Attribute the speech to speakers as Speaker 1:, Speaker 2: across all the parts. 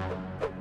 Speaker 1: Thank you.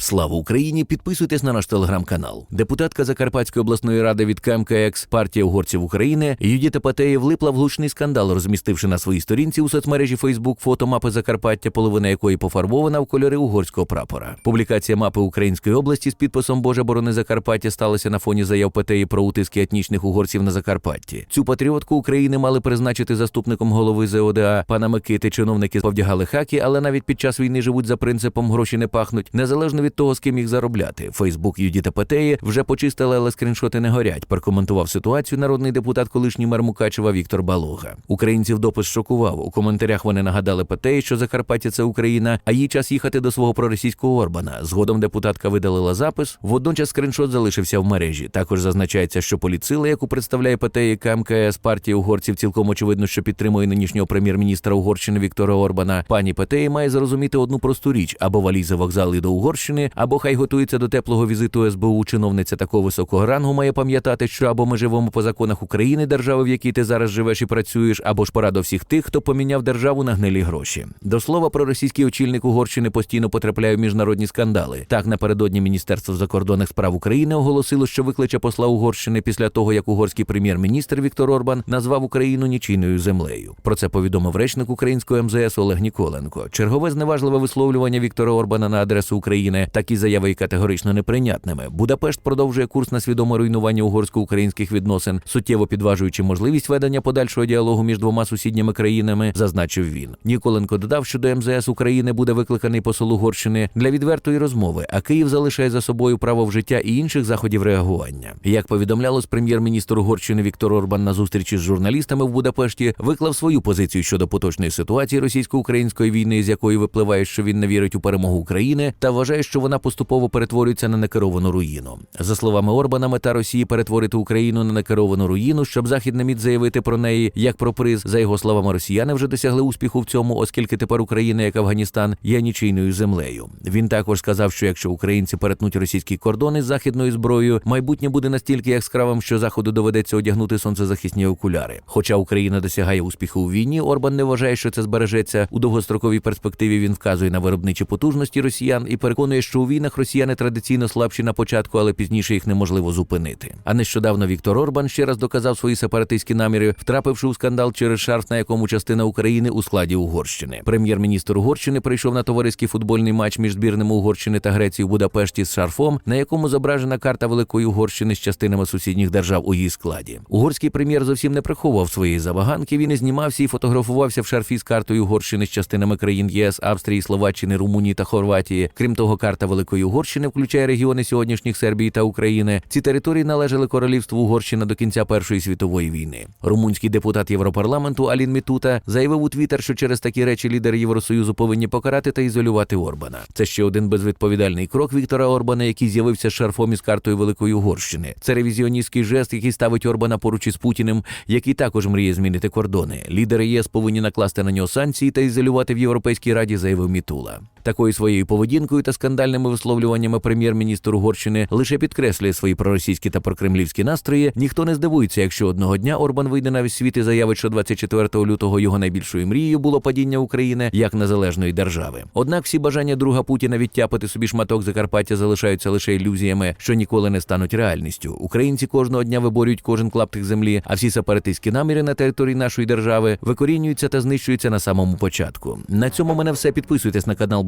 Speaker 1: Слава Україні! Підписуйтесь на наш телеграм-канал. Депутатка Закарпатської обласної ради від КМКХ партія угорців України Юдіта Патея влипла в гучний скандал, розмістивши на своїй сторінці у соцмережі Facebook фото мапи Закарпаття, половина якої пофарбована в кольори угорського прапора. Публікація мапи Української області з підписом Божа борони Закарпаття сталася на фоні заяв Патеї про утиски етнічних угорців на Закарпатті. Цю патріотку України мали призначити заступником голови ЗОДА пана Микити. Чиновники повдягали хаки, але навіть під час війни живуть за принципом гроші не пахнуть, незалежно від того, з ким їх заробляти. Фейсбук Юдіта Петеї вже почистили, але скріншоти не горять. Прокоментував ситуацію народний депутат, колишній мер Мукачева Віктор Балога. Українців допис шокував. У коментарях вони нагадали Петеї, що Закарпаття це Україна, а їй час їхати до свого проросійського Орбана. Згодом депутатка видалила запис. Водночас скріншот залишився в мережі. Також зазначається, що поліцила, яку представляє Петеї КМКС партії угорців, цілком очевидно, що підтримує нинішнього прем'єр-міністра Угорщини Віктора Орбана. Пані Петеї має зрозуміти одну просту річ: або валізи вокзали до Угорщини, або хай готується до теплого візиту СБУ. Чиновниця такого високого рангу має пам'ятати, що або ми живемо по законах України, держави, в якій ти зараз живеш і працюєш, або ж пора до всіх тих, хто поміняв державу на гнилі гроші. До слова, проросійський очільник Угорщини постійно потрапляє в міжнародні скандали. Так напередодні Міністерство закордонних справ України оголосило, що викличе посла Угорщини після того, як угорський прем'єр-міністр Віктор Орбан назвав Україну нічийною землею. Про це повідомив речник українського МЗС Олег Ніколенко. Чергове зневажливе висловлювання Віктора Орбана на адресу України. Такі заяви є категорично неприйнятними. Будапешт продовжує курс на свідоме руйнування угорсько-українських відносин, суттєво підважуючи можливість ведення подальшого діалогу між двома сусідніми країнами, зазначив він. Ніколенко додав, що до МЗС України буде викликаний посол Угорщини для відвертої розмови, а Київ залишає за собою право вжиття і інших заходів реагування. Як повідомлялось, прем'єр-міністр Угорщини Віктор Орбан на зустрічі з журналістами в Будапешті виклав свою позицію щодо поточної ситуації російсько-української війни, з якої випливає, що він не вірить у перемогу України, та вважає, що вона поступово перетворюється на некеровану руїну. За словами Орбана, мета Росії перетворити Україну на некеровану руїну, щоб захід не міг заявити про неї як про приз. За його словами, росіяни вже досягли успіху в цьому, оскільки тепер Україна, як Афганістан, є нічийною землею. Він також сказав, що якщо українці перетнуть російські кордони з західною зброєю, майбутнє буде настільки яскравим, що заходу доведеться одягнути сонцезахисні окуляри. Хоча Україна досягає успіху у війні, Орбан не вважає, що це збережеться у довгостроковій перспективі. Він вказує на виробничі потужності росіян і переконує, що у війнах росіяни традиційно слабші на початку, але пізніше їх неможливо зупинити. А нещодавно Віктор Орбан ще раз доказав свої сепаратистські наміри, втрапивши у скандал через шарф, на якому частина України у складі Угорщини. Прем'єр-міністр Угорщини прийшов на товариський футбольний матч між збірними Угорщини та Греції в Будапешті з шарфом, на якому зображена карта Великої Угорщини з частинами сусідніх держав у її складі. Угорський прем'єр зовсім не приховував своєї забаганки. Він і знімався і фотографувався в шарфі з картою Угорщини з частинами країн ЄС, Австрії, Словаччини, Румунії та Хорватії. Крім того, карта Великої Угорщини включає регіони сьогоднішніх Сербії та України. Ці території належали королівству Угорщина до кінця Першої світової війни. Румунський депутат Європарламенту Алін Мітута заявив у Твіттер, що через такі речі лідери Євросоюзу повинні покарати та ізолювати Орбана. Це ще один безвідповідальний крок Віктора Орбана, який з'явився з шарфом із картою Великої Угорщини. Це ревізіоністський жест, який ставить Орбана поруч із Путіним, який також мріє змінити кордони. Лідери ЄС повинні накласти на нього санкції та ізолювати в Європейській раді, заявив Мітула. Такою своєю поведінкою та скандальними висловлюваннями прем'єр-міністр Угорщини лише підкреслює свої проросійські та прокремлівські настрої. Ніхто не здивується, якщо одного дня Орбан вийде на світ і заявить, що 24 лютого його найбільшою мрією було падіння України як незалежної держави. Однак всі бажання друга Путіна відтяпати собі шматок Закарпаття залишаються лише ілюзіями, що ніколи не стануть реальністю. Українці кожного дня виборюють кожен клаптик землі, а всі сепаратистські наміри на території нашої держави викорінюються та знищуються на самому початку. На цьому мене все. Підписуйтесь на канал